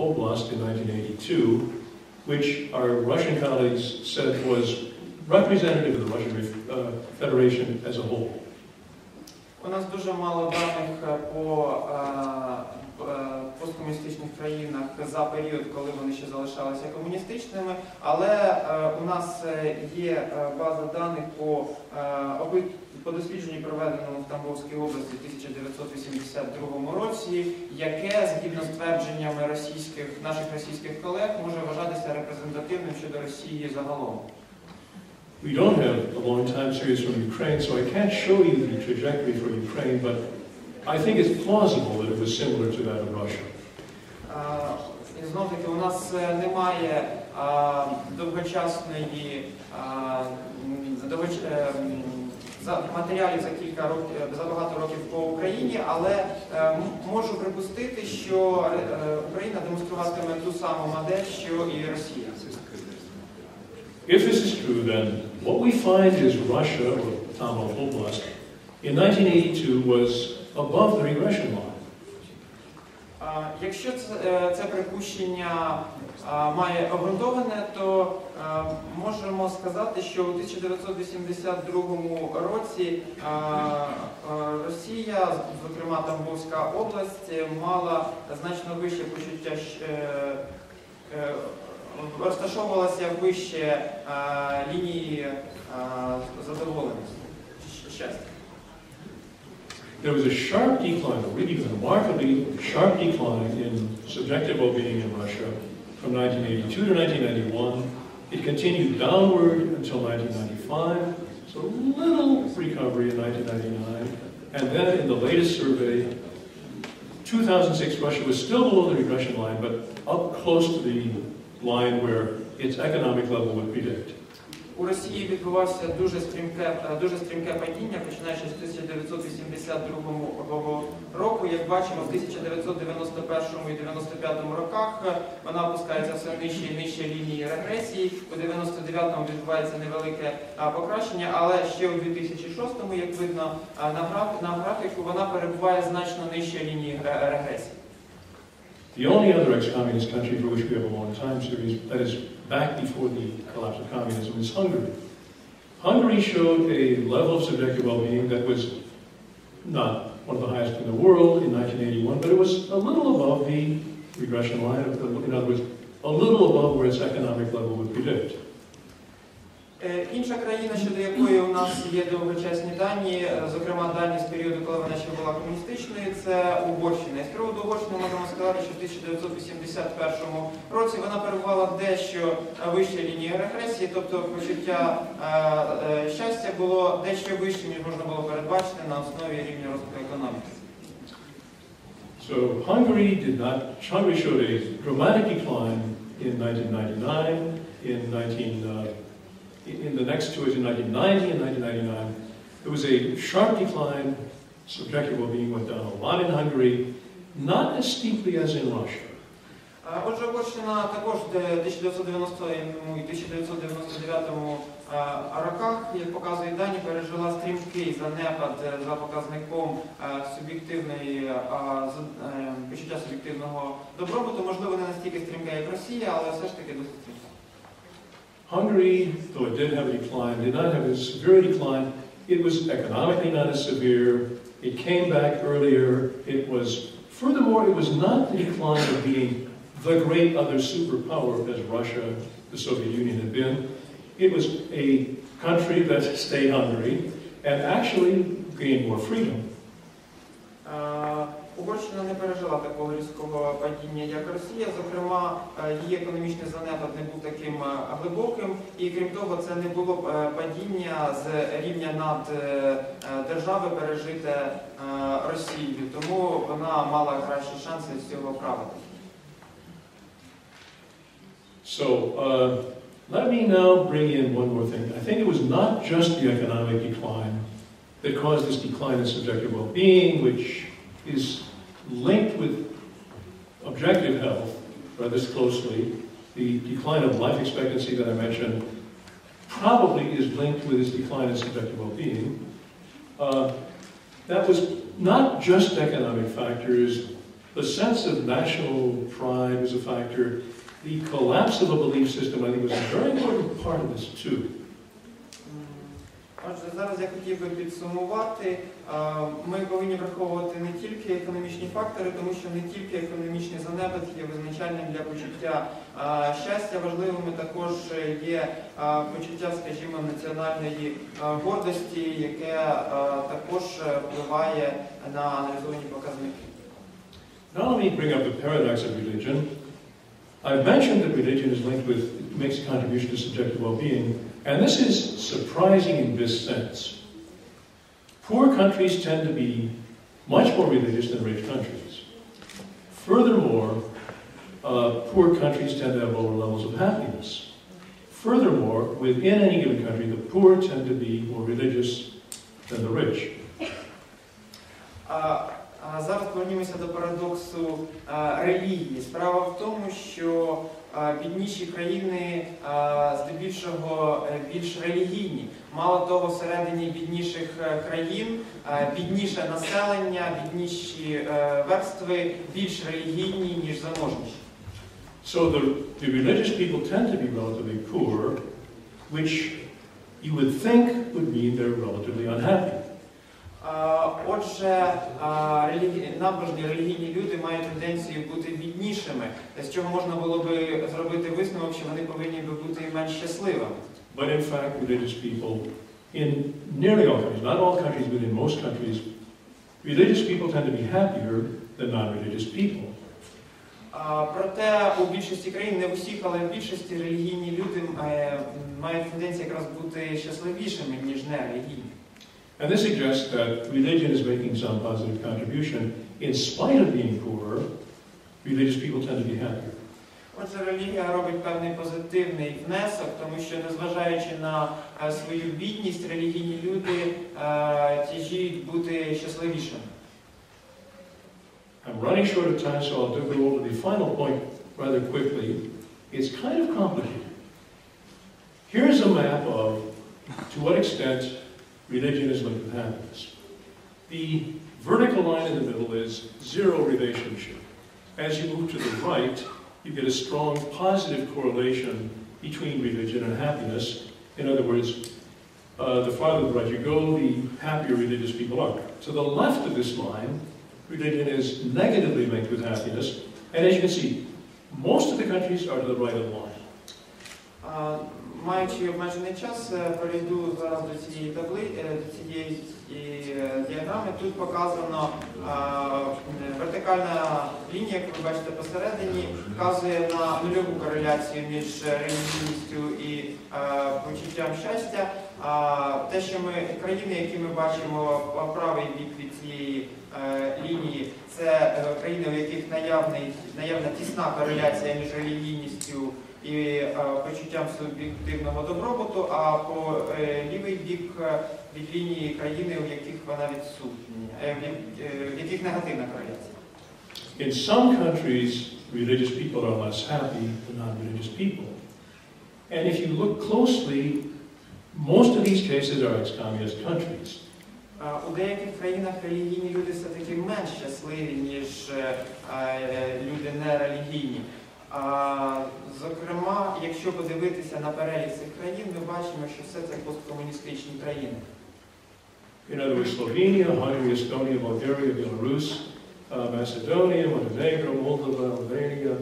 Oblast in 1982, which our Russian colleagues said was representative of the Russian uh, Federation as a whole. У нас дуже мало даних е, по е, е, посткомуністичних країнах за період, коли вони ще залишалися комуністичними, але у нас є база даних по, по дослідженню, проведеному в Тамбовській області в 1982 році, яке, згідно з твердженнями російських, наших російських колег, може вважатися репрезентативним щодо Росії загалом. We don't have a long time series from Ukraine, so I can't show you the trajectory for Ukraine, but I think it's plausible that it was similar to that of Russia. І знов таки у нас е, немає а, довгочасної матеріалів за кілька років за багато років по Україні, але е, можу припустити, що е, Україна демонструватиме ту саму модель, що і Росія. If this is true, then what we find is Russia, or Tamil Oblast, in 1982 was above the regression line. А, Якщо це, е, припущення має обґрунтоване, то е, можемо сказати, що у 1982 році Росія, зокрема Тамбовська область, мала значно вище почуття е, е, розташовувалася вище е, лінії е, задоволеності щастя. There was a sharp decline, a really remarkably sharp decline in subjective well-being in Russia from 1982 to 1991. It continued downward until 1995, so a little recovery in 1999. And then in the latest survey, 2006, Russia was still below the regression line, but up close to the line where its economic level would predict. У Росії відбувався дуже стрімке, е, дуже стрімке падіння, починаючи з 1982 року. Як бачимо, в 1991 і 95 роках е, вона опускається все нижче і нижче лінії регресії. У 99-му відбувається невелике е, покращення, але ще у 2006-му, як видно на графіку, вона перебуває значно нижче лінії регресії. The only other ex-communist country for which we have a long time series that is back before the collapse of communism is Hungary. Hungary showed a level of subjective well-being that was not one of the highest in the world in 1981, but it was a little above the regression line. In other words, a little above where its economic level would predict. Е, Інша країна, щодо якої у нас є довгочасні дані, е, зокрема дані з періоду, коли вона ще була комуністичною, це Угорщина. І з приводу Угорщини можемо сказати, що в 1981 році вона перебувала дещо вище лінії регресії, тобто почуття е, щастя було дещо вище, ніж можна було передбачити на основі рівня розвитку економіки. So Hungary did not, Hungary showed a dramatic decline in 1999, in 19, uh, in the next two is in 1990 and 1999. There was a sharp decline, subjective well-being went down a lot in Hungary, not as steeply as in Russia. Отже, Угорщина також в 1990 і 1999 е, роках, як показують дані, пережила стрімкий занепад е, за показником е, суб'єктивної е, почуття суб'єктивного добробуту. Можливо, не настільки стрімке, як Росія, але все ж таки досить стрімке. Hungary, though it did have a decline, did not have a severe decline. It was economically not as severe. It came back earlier. It was, furthermore, it was not the decline of being the great other superpower as Russia, the Soviet Union had been. It was a country that stayed hungry and actually gained more freedom. Е, Угорщина не пережила такого різкого падіння, як Росія. Зокрема, е, її економічний занепад не був таким е, глибоким, і крім того, це не було е, падіння з рівня над держави пережите Росією. Тому вона мала кращі шанси з цього вправити. So uh, let me now bring in one more thing. I think it was not just the economic decline that caused this decline in subjective well-being, which is linked with objective health rather closely. The decline of life expectancy that I mentioned probably is linked with this decline in subjective well-being. Uh, that was not just economic factors. The sense of national pride was a factor. The collapse of a belief system, I think, was a very important part of this too. Отже, зараз я хотів би підсумувати. Е, Ми повинні враховувати не тільки економічні фактори, тому що не тільки економічний занепад є визначальним для почуття е, щастя. Важливими також є е, почуття, скажімо, національної гордості, яке також впливає на аналізовані показники. Now let me bring up the paradox of religion. I've mentioned that religion is linked with, makes a contribution to subjective well-being, and this is surprising in this sense. Poor countries tend to be much more religious than rich countries. Furthermore, uh, poor countries tend to have lower levels of happiness. Furthermore, within any given country, the poor tend to be more religious than the rich. А, а зараз повернімося до парадоксу а, релігії. Справа в тому, що а, бідніші країни здебільшого е, більш релігійні. Мало того, всередині бідніших е, країн бідніше населення, бідніші е, верстви більш релігійні, ніж заможніші. So the, the religious people tend to be relatively poor, which you would think would mean they're relatively unhappy. Отже, набожні релігійні люди мають тенденцію бути біднішими, з чого можна було би зробити висновок, що вони повинні би бути менш щасливими. But in fact, religious people in nearly all countries, not all countries, but in most countries, religious people tend to be happier than non-religious people. Проте у більшості країн, не в усіх, але в більшості релігійні люди е, мають тенденцію якраз бути щасливішими, ніж нерелігійні. And this suggests that religion is making some positive contribution. In spite of being poorer, religious people tend to be happier. Отже, релігія робить певний позитивний внесок, тому що, незважаючи на е, свою бідність, релігійні люди е, тяжіють бути щасливішими. I'm running short of time, so I'll do go over the final point rather quickly. It's kind of complicated. Here's a map of to what extent religion is linked with happiness. The vertical line in the middle is zero relationship. As you move to the right, you get a strong positive correlation between religion and happiness. In other words, uh, the farther the right you go, the happier religious people are. To the left of this line, religion is negatively linked with happiness. And as you can see, most of the countries are to the right of the line. А, Маючи обмежений час, е, перейду зараз до цієї табли, е, до цієї е, діаграми. Тут показано вертикальна лінія, як ви бачите посередині, вказує на нульову кореляцію між релігійністю і почуттям щастя. Те, що ми країни, які ми бачимо по правий бік від цієї лінії, це країни, у яких наявна тісна кореляція між релігійністю і е, почуттям суб'єктивного добробуту, а по е, лівий бік е, від лінії країни, у яких вона відсутня, в яких негативна кореляція. In some countries, religious people are less happy than non-religious people. And if you look closely, most of these cases are ex-communist countries. У деяких країнах релігійні люди все-таки менш щасливі, ніж люди нерелігійні. А, Зокрема, якщо подивитися на перелік цих країн, ми бачимо, що все це посткомуністичні країни. In other words, Slovenia, Hungary, Estonia, Bulgaria, Belarus, uh, Macedonia, Montenegro, Moldova, Albania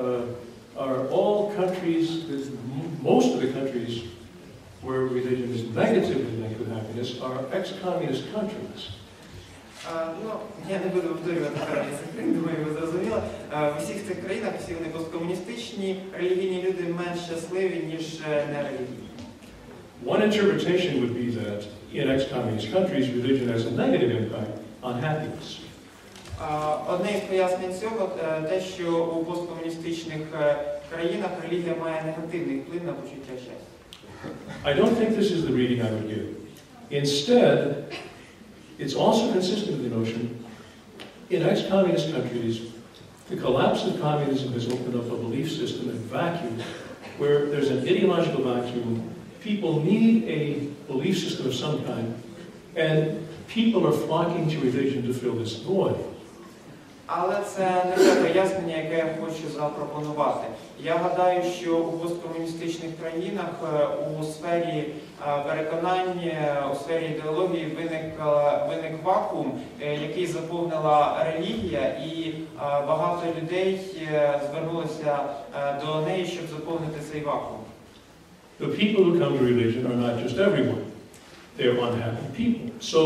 uh, are all countries, that m- most of the countries where religion is negatively linked with happiness are ex-communist countries. А, Ну, я не буду повторювати перелік цих думаю, ви зрозуміли. Е, В усіх цих країнах, всі вони посткомуністичні, релігійні люди менш щасливі, ніж е, нерелігійні. One interpretation would be that in ex-communist countries, religion has a negative impact on happiness. Одне із пояснень цього е, те, що у посткомуністичних е, країнах релігія має негативний вплив на почуття щастя. I don't think this is the reading I would give. Instead, it's also consistent with the notion in ex-communist countries, the collapse of communism has opened up a belief system in vacuum where there's an ideological vacuum. People need a belief system of some kind, and people are flocking to religion to fill this void. Але це не те пояснення, яке я хочу запропонувати. Я гадаю, що у посткомуністичних країнах е, у сфері е, переконань, е, у сфері ідеології виник, е, виник вакуум, який заповнила релігія, і багато людей звернулося до неї, щоб заповнити цей вакуум. The people who come to religion are not just everyone. They're unhappy people. So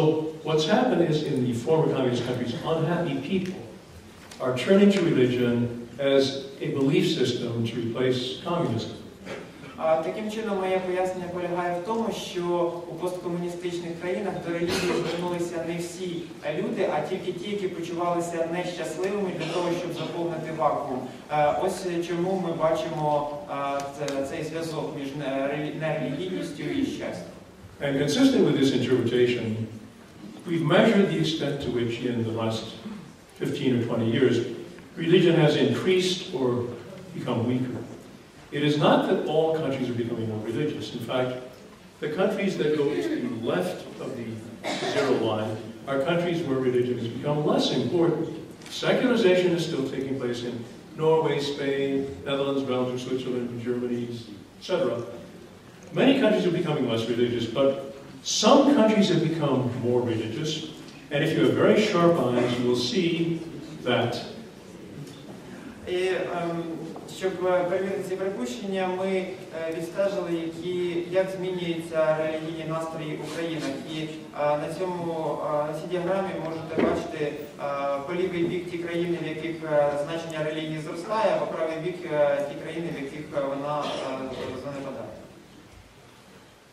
what's happened is in the former communist countries, unhappy people are turning to religion as a belief system to replace communism. А, Таким чином, моє пояснення полягає в тому, що у посткомуністичних країнах до релігії звернулися не всі люди, а тільки ті, які почувалися нещасливими для того, щоб заповнити вакуум. Е, Ось чому ми бачимо е, це- цей зв'язок між не- релі- нерелігійністю і щастям. And consistent with this interpretation, we've measured the extent to which in the last 15 or 20 years, religion has increased or become weaker. It is not that all countries are becoming more religious. In fact, the countries that go to the left of the zero line are countries where religion has become less important. Secularization is still taking place in Norway, Spain, Netherlands, Belgium, Switzerland, Germany, etc. Many countries are becoming less religious, but some countries have become more religious. And if you have very sharp eyes, you will see that І ем, щоб е, перевірити ці припущення, ми е, відстежили, які, як змінюються релігійні настрої у країнах. І е, на цьому на цій діаграмі можете бачити по лівий бік ті країни, в яких значення релігії зростає, а по правий бік ті країни, в яких вона занепадає.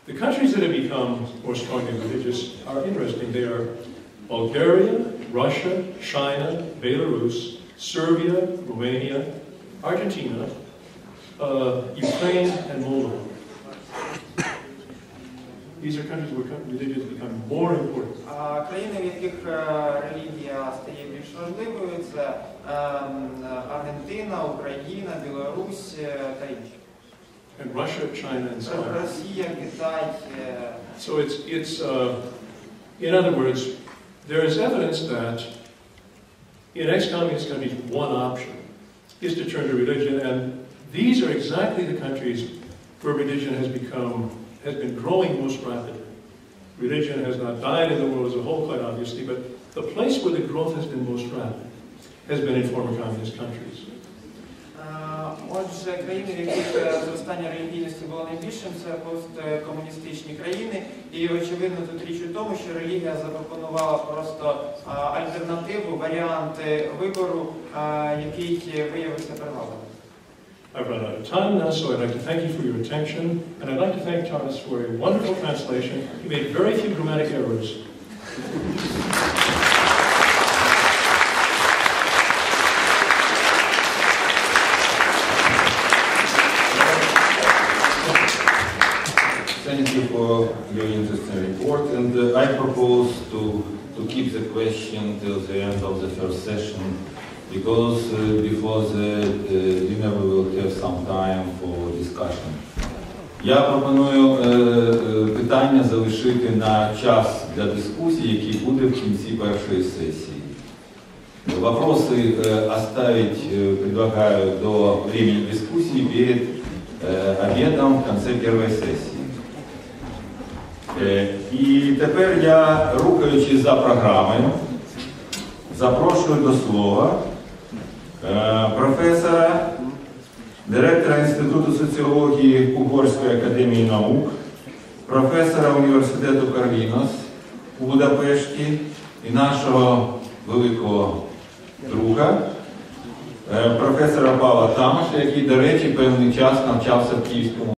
the countries that have become more strongly religious are interesting. They are Bulgaria, Russia, China, Belarus, Serbia, Romania, Argentina, uh, Ukraine, and Moldova. These are countries where co- religion is becoming more important. А країни, в яких е, релігія стає більш важливою, це е, м, Аргентина, Україна, Білорусь е, та інші. And Russia, China, and so on. Росія, Китай. е, So it's, it's uh, in other words, there is evidence that in ex-communist countries, one option is to turn to religion, and these are exactly the countries where religion has become, has been growing most rapidly. Religion has not died in the world as a whole, quite obviously, but the place where the growth has been most rapid has been in former communist countries. Отже, країни, в яких е, зростання релігійності було найбільшим, це посткомуністичні країни. І очевидно тут річ у тому, що релігія запропонувала просто альтернативу, варіанти вибору, який виявився перевагою. I've run out of time now, so I'd like to thank you for your attention, and I'd like to thank Thomas for a wonderful translation. He made very few grammatic errors. Thank you for your interesting report, and uh, I propose to, to keep the question till the end of the first session, because uh, before the uh, dinner we will have some time for discussion. Я пропоную е, е, питання залишити на час для дискусії, який буде в кінці першої сесії. Вопросы э, оставить э, предлагаю до времени дискуссии перед э, обедом в конце первой сесії. Е, І тепер я, рухаючись за програмою, запрошую до слова е, професора, директора Інституту соціології Угорської академії наук, професора університету Карвінос у Будапешті і нашого великого друга, е, професора Павла Тамаша, який, до речі, певний час навчався в Київському